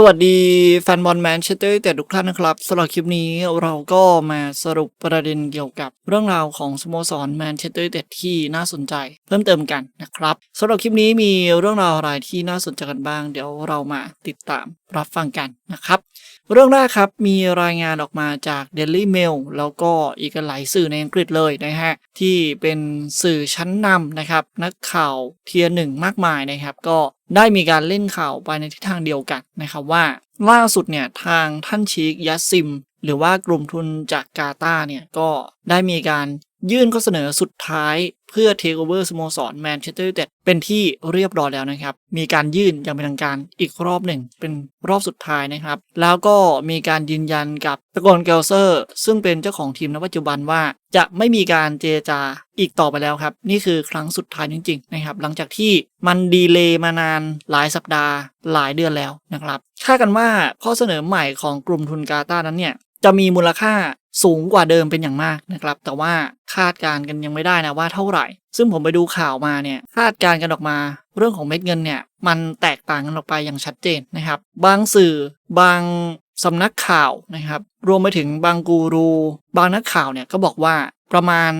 สวัสดีแฟนบอลแมนเชสเตอร์แต่ทุกท่านนะครับสำหรับคลิปนี้เราก็มาสรุปประเด็นเกี่ยวกับเรื่องราวของสโมสรแมนเชสเตอร์แต่ที่น่าสนใจ เพิ่มเติมกันนะครับสำหรับคลิปนี้มีเรื่องราวอะไรที่น่าสนใจกันบ้าง เดี๋ยวเรามาติดตามรับฟังกันนะครับเรื่องแรกครับมีรายงานออกมาจาก Daily Mail แล้วก็อีกหลายสื่อในอังกฤษเลยนะฮะที่เป็นสื่อชั้นนำนะครับนักข่าวเทียร์หนึ่งมากมายนะครับก็ ได้มีการเล่นข่าวไปในทิศทางเดียวกันนะครับว่า ล่าสุดเนี่ยทางท่านชีกยัสซิม หรือว่ากลุ่มทุนจากกาตาเนี่ยก็ได้มีการ ยื่นข้อเสนอสุดท้ายเพื่อเทคโอเวอร์สโมสรแมนเชสเตอร์ยูไนเต็ดเป็นที่เรียบร้อยแล้วนะครับ มีการยื่นอย่างเป็นทางการอีกรอบหนึ่ง เป็นรอบสุดท้ายนะครับ แล้วก็มีการยืนยันกับตะกอนเกลเซอร์ ซึ่งเป็นเจ้าของทีมณปัจจุบันว่า จะไม่มีการเจรจาอีกต่อไปแล้วครับ นี่คือครั้งสุดท้ายจริงๆนะครับ หลังจากที่มันดีเลย์มานานหลายสัปดาห์ หลายเดือนแล้วนะครับคาดกันว่าข้อเสนอใหม่ของกลุ่มทุนกาตาร์นั้นเนี่ยจะมีมูลค่า สูงกว่าเดิมเป็นอย่างมากนะครับ แต่ว่าคาดการ์กันยังไม่ได้นะว่าเท่าไหร่ ซึ่งผมไปดูข่าวมาเนี่ยคาดการ์กันออกมา เรื่องของเม็ดเงินเนี่ยมันแตกต่างกันออกไปอย่างชัดเจนนะครับ บางสื่อบางสำนักข่าวนะครับ รวมไปถึงบางกูรู บางนักข่าวเนี่ยก็บอกว่าประมาณ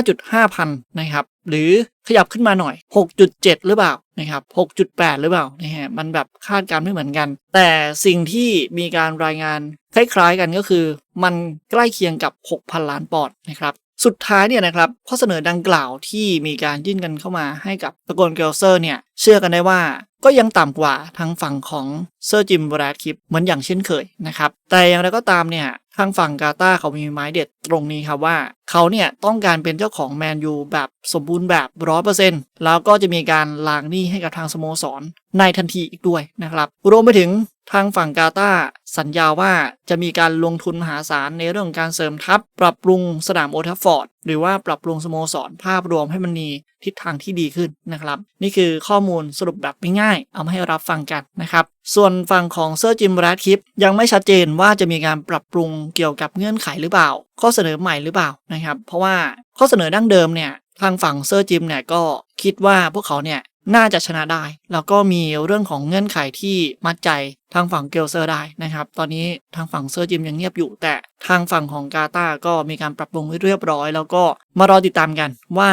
5.5 พันนะครับ หรือขยับขึ้นมาหน่อย 6.7 หรือเปล่านะครับ 6.8 หรือเปล่านะฮะมันแบบคาดการณ์ไม่เหมือนกัน แต่สิ่งที่มีการรายงานคล้ายๆกันก็คือ มันใกล้เคียงกับ 6,000 ล้านปอนด์นะครับ สุดท้ายเนี่ยนะครับข้อเสนอดังกล่าวที่มีการยื่นกันเข้ามาให้กับตะโกนเกลเซอร์เนี่ยเชื่อกันได้ว่าก็ยังต่ำกว่าทางฝั่งของเซอร์จิมบราดคิปเหมือนอย่างเช่นเคยนะครับแต่อย่างไรก็ตามเนี่ยทางฝั่งกาตาเขามีไม้เด็ดตรงนี้ครับว่า เขาเนี่ยต้องการเป็นเจ้าของแมนยูแบบสมบูรณ์แบบร้อยเปอร์เซ็นต์แล้วก็จะมีการล้างหนี้ให้กับทางสโมสรในทันทีอีกด้วยนะครับรวมไปถึง ทางฝั่งกาตาสัญญาว่าจะมีการลงทุนมหาศาลในเรื่องการเสริมทัพ ปรับปรุงสนามโอทัฟฟอร์ด หรือว่าปรับปรุงสโมสรภาพรวมให้มันมีทิศทางที่ดีขึ้นนะครับ นี่คือข้อมูลสรุปแบบง่ายๆเอามาให้รับฟังกันนะครับ ส่วนฝั่งของเซอร์จิมแรดคิปยังไม่ชัดเจนว่าจะมีการปรับปรุงเกี่ยวกับเงื่อนไขหรือเปล่า ข้อเสนอใหม่หรือเปล่านะครับ เพราะว่าข้อเสนอดั้งเดิมเนี่ยทางฝั่งเซอร์จิมเนี่ยก็คิดว่าพวกเขาเนี่ย น่าจะชนะได้ แล้วก็มีเรื่องของเงื่อนไขที่มัดใจทางฝั่งเกลเซอร์ได้นะครับ ตอนนี้ทางฝั่งเซอร์จิมยังเงียบอยู่ แต่ทางฝั่งของกาตาก็มีการปรับปรุงเรียบร้อย แล้วก็มารอติดตามกันว่า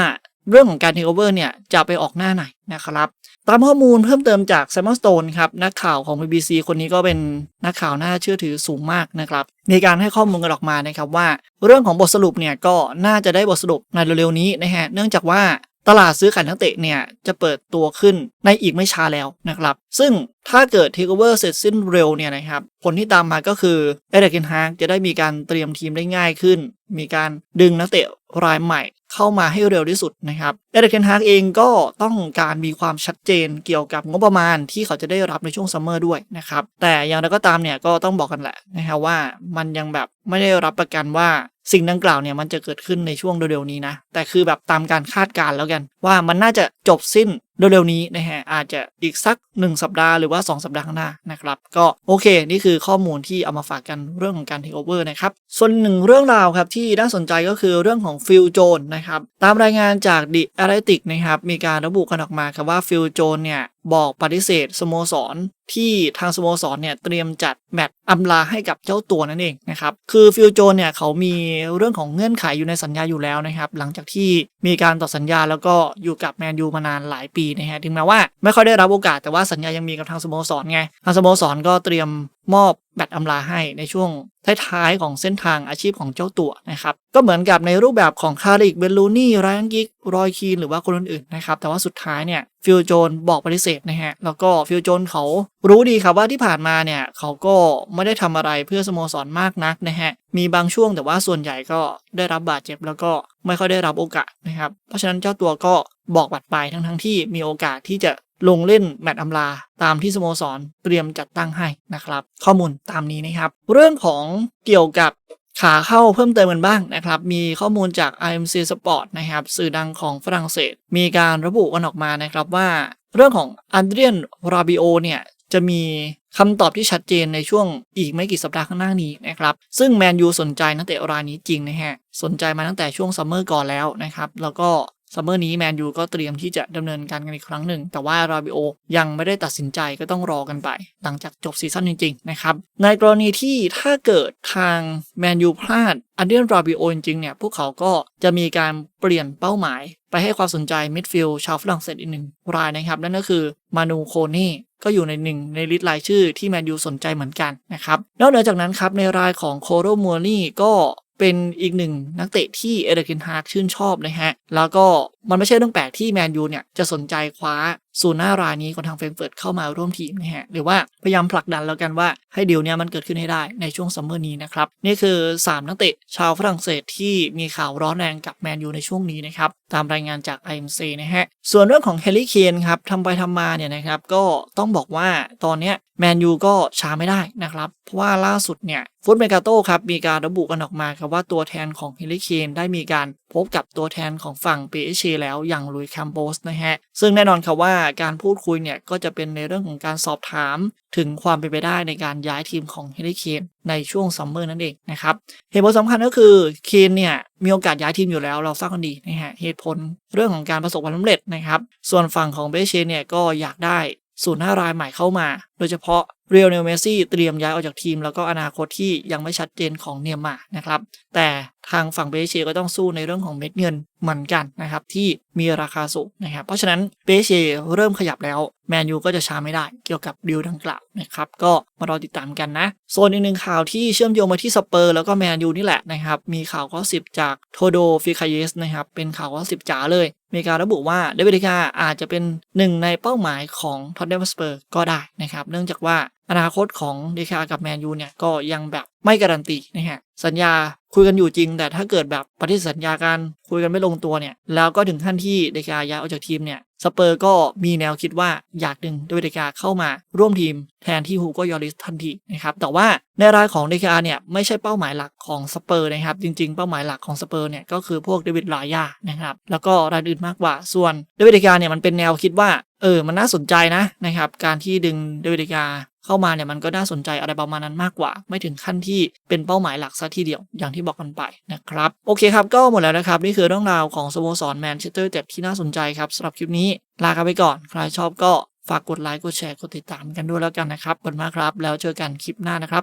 เรื่องของการเทคโอเวอร์เนี่ยจะไปออกหน้าไหนนะครับ ตามข้อมูลเพิ่มเติมจากแซมมอนสโตนครับ นักข่าวของ BBC คนนี้ก็เป็นนักข่าวน่าเชื่อถือสูงมากนะครับ มีการให้ข้อมูลกันออกมานะครับว่า เรื่องของบทสรุปเนี่ยก็น่าจะได้บทสรุปในเร็วๆนี้นะฮะเนื่องจากว่า ตลาดซื้อขายนักเตะเนี่ยจะเปิดตัวขึ้นในอีกไม่ช้าแล้วนะครับ ซึ่งถ้าเกิดเทคโอเวอร์เสร็จสิ้นเร็วเนี่ยนะครับผลที่ตามมาก็คือเอเดกินฮากจะได้มีการเตรียมทีมได้ง่ายขึ้น มีการดึงนักเตะรายใหม่เข้ามาให้เร็วที่สุดนะครับเอเดกินฮากเองก็ต้องการมีความชัดเจนเกี่ยวกับงบประมาณที่เขาจะได้รับในช่วงซัมเมอร์ด้วยนะครับแต่อย่างไรก็ตามเนี่ยก็ต้องบอกกันแหละนะครับว่ามันยังแบบไม่ได้รับประกันว่า สิ่งดังกล่าวเนี่ยมันจะเกิดขึ้นในช่วงเร็วๆนี้นะ แต่คือแบบตามการคาดการณ์แล้วกัน ว่ามันน่าจะจบสิ้น เร็วๆนี้นะฮะอาจจะอีกสัก 1 สัปดาห์หรือว่า 2 สัปดาห์ข้างหน้านะครับก็โอเค นี่คือข้อมูลที่เอามาฝากกันเรื่องของการเทคโอเวอร์นะครับส่วนหนึ่งเรื่องราวครับที่น่าสนใจก็คือเรื่องของฟิลโจนนะครับตามรายงานจากดิอารติกนะครับมีการระบุกันออกมาครับว่าฟิลโจนเนี่ยบอกปฏิเสธสโมสรที่ทางสโมสรเนี่ยเตรียมจัดแมตช์อำลาให้กับเจ้าตัวนั่นเองนะครับคือฟิลโจนเนี่ยเขามีเรื่องของเงื่อนไขอยู่ในสัญญาอยู่แล้วนะครับหลังจากที่มีการต่อสัญญาแล้วก็อยู่กับแมนยูมานานหลายปีนะฮะถึงแม้ว่าไม่ค่อยได้รับโอกาสแต่ว่าสัญญายังมีกับทางสโมสรไงทางสโมสรก็เตรียม มอบแบตอำลาให้ในช่วงท้ายๆของเส้นทางอาชีพของเจ้าตัวนะครับ ก็เหมือนกับในรูปแบบของคาริกเบลลูนี่ไรอันกิกรอยคีนหรือว่าคนอื่นๆนะครับ แต่ว่าสุดท้ายเนี่ยฟิลโจนบอกปฏิเสธนะฮะ แล้วก็ฟิลโจนเขารู้ดีครับว่าที่ผ่านมาเนี่ย เขาก็ไม่ได้ทำอะไรเพื่อสโมสรมากนักนะฮะ มีบางช่วงแต่ว่าส่วนใหญ่ก็ได้รับบาดเจ็บแล้วก็ไม่ค่อยได้รับโอกาสนะครับ เพราะฉะนั้นเจ้าตัวก็บอกบัดไปทั้งๆที่มีโอกาสที่จะ ลงเล่นแมตช์อำลา ตามที่สโมสรเตรียมจัดตั้งให้นะครับ ข้อมูลตามนี้นะครับ เรื่องของเกี่ยวกับขาเข้าเพิ่มเติมกันบ้างนะครับ มีข้อมูลจาก IMC Sport นะครับ สื่อดังของฝรั่งเศส มีการระบุกันออกมานะครับว่า เรื่องของอันเดรียนราบิโอเนี่ย จะมีคำตอบที่ชัดเจนในช่วงอีกไม่กี่สัปดาห์ข้างหน้านี้นะครับ ซึ่งแมนยูสนใจนักเตะรายนี้จริงนะฮะ สนใจมาตั้งแต่ช่วงซัมเมอร์ก่อนแล้วนะครับ แล้วก็ ซัมเมอร์นี้แมนยูก็เตรียมที่จะดำเนินการกันอีกครั้งหนึ่ง แต่ว่าราบิโอยังไม่ได้ตัดสินใจก็ต้องรอกันไป หลังจากจบซีซั่นจริง ๆ นะครับ ในกรณีที่ถ้าเกิดทางแมนยูพลาดอันเดียนราบิโอจริงๆเนี่ยพวกเขาก็จะมีการเปลี่ยนเป้าหมาย ไปให้ความสนใจมิดฟิลด์ชาวฝรั่งเศสอีกหนึ่งรายนะครับ นั่นก็คือมานูโคเน่ก็อยู่ในหนึ่งในลิสต์รายชื่อที่แมนยูสนใจเหมือนกันนะครับนอกเหนือจากนั้นครับในรายของโคโรมัวนี่ก็ เป็นอีกหนึ่งนักเตะที่เอเดอร์กินฮาร์กชื่นชอบนะฮะ แล้วก็มันไม่ใช่เรื่องแปลกที่แมนยูเนี่ยจะสนใจคว้าศูนย์หน้ารายนี้ของทางเฟรนเฟิร์ตเข้ามาร่วมทีมนะฮะหรือว่าพยายามผลักดันแล้วกันว่าให้ดีลเนี่ยมันเกิดขึ้นให้ได้ในช่วงซัมเมอร์นี้นะครับ นี่คือ 3 นักเตะชาวฝรั่งเศสที่มีข่าวร้อนแรงกับแมนยูในช่วงนี้นะครับ ตามรายงานจาก IMC นะฮะส่วนเรื่องของเฮลิเคนครับทำไปทำมาเนี่ยนะครับก็ต้องบอกว่าตอนเนี้ยแมนยูก็ช้าไม่ได้นะครับ เพราะว่าล่าสุดเนี่ยฟุตเมกาโต้ครับมีการระบุกันออกมาครับว่าตัวแทนของเฮลิเคนได้มีการพบกับตัวแทนของฝั่ง PSG แล้วอย่างลุยแคมโบสนะฮะซึ่งแน่นอนครับว่าการพูดคุยเนี่ยก็จะเป็นในเรื่องของการสอบถาม ถึงความเป็นไปได้ในการย้ายทีมของเฮลิเคนในช่วงซัมเมอร์นั่นเองนะครับเหตุผลสำคัญก็คือเคนเนี่ยมีโอกาสย้ายทีมอยู่แล้วเราทราบกันดีนะฮะเหตุผลเรื่องของการประสบความสำเร็จนะครับส่วนฝั่งของเบเชเนี่ยก็อยากได้ศูนย์หน้ารายใหม่เข้ามา โดยเฉพาะ เรียลเนลเมซี่เตรียมย้ายออกจากทีม แล้วก็อนาคตที่ยังไม่ชัดเจนของเนียมานะครับ แต่ทางฝั่งเบเชก็ต้องสู้ในเรื่องของเม็ดเงินเหมือนกันนะครับที่มีราคาสูงนะครับ เพราะฉะนั้นเบเชเริ่มขยับแล้วแมนยูก็จะช้าไม่ได้เกี่ยวกับดีลดังกล่าวนะครับก็มารอติดตามกันนะโซนอีกหนึ่งข่าวที่เชื่อมโยงมาที่สเปอร์แล้วก็แมนยูนี่แหละนะครับมีข่าวก็สิบจากโทโดฟิคาเยสนะครับเป็นข่าวก็สิบจ๋าเลย มีการระบุว่าเดวิดกาอาจจะเป็นหนึ่งในเป้าหมายของท็อตเนมสเปอร์ก็ได้นะครับ เนื่องจากว่าอนาคตของเดคากับแมนยูเนี่ยก็ยังแบบไม่การันตีนะฮะสัญญาคุยกันอยู่จริง แต่ถ้าเกิดแบบปฏิเสธสัญญาการคุยกันไม่ลงตัวเนี่ยแล้วก็ถึงขั้นที่เดคาย้ายออกจากทีมเนี่ย สเปอร์ก็มีแนวคิดว่าอยากดึงเดวิดกาเข้ามาร่วมทีมแทนที่ฮูโกยอริสทันทีนะครับแต่ว่าในรายของเดกาเนี่ยไม่ใช่เป้าหมายหลักของสเปอร์นะครับจริงๆ เป้าหมายหลักของสเปอร์เนี่ยก็คือพวกเดวิดลายานะครับแล้วก็รายอื่นมากกว่าส่วนเดวิดกาเนี่ยมันเป็นแนวคิดว่าเออมันน่าสนใจนะนะครับการที่ดึงเดวิดกา เข้ามาเนี่ยมันก็น่าสนใจอะไรประมาณนั้นมากกว่า ไม่ถึงขั้นที่เป็นเป้าหมายหลักซะทีเดียวอย่างที่บอกกันไปนะครับ โอเคครับ ก็หมดแล้วนะครับ นี่คือเรื่องราวของสโมสรแมนเชสเตอร์เจ็ที่น่าสนใจครับสำหรับคลิปนี้ลากันไปก่อน ใครชอบก็ฝากกดไลค์กดแชร์กดติดตามกันด้วยแล้วกันนะครับขอบคุณมากครับ แล้วเจอกันคลิปหน้านะครับ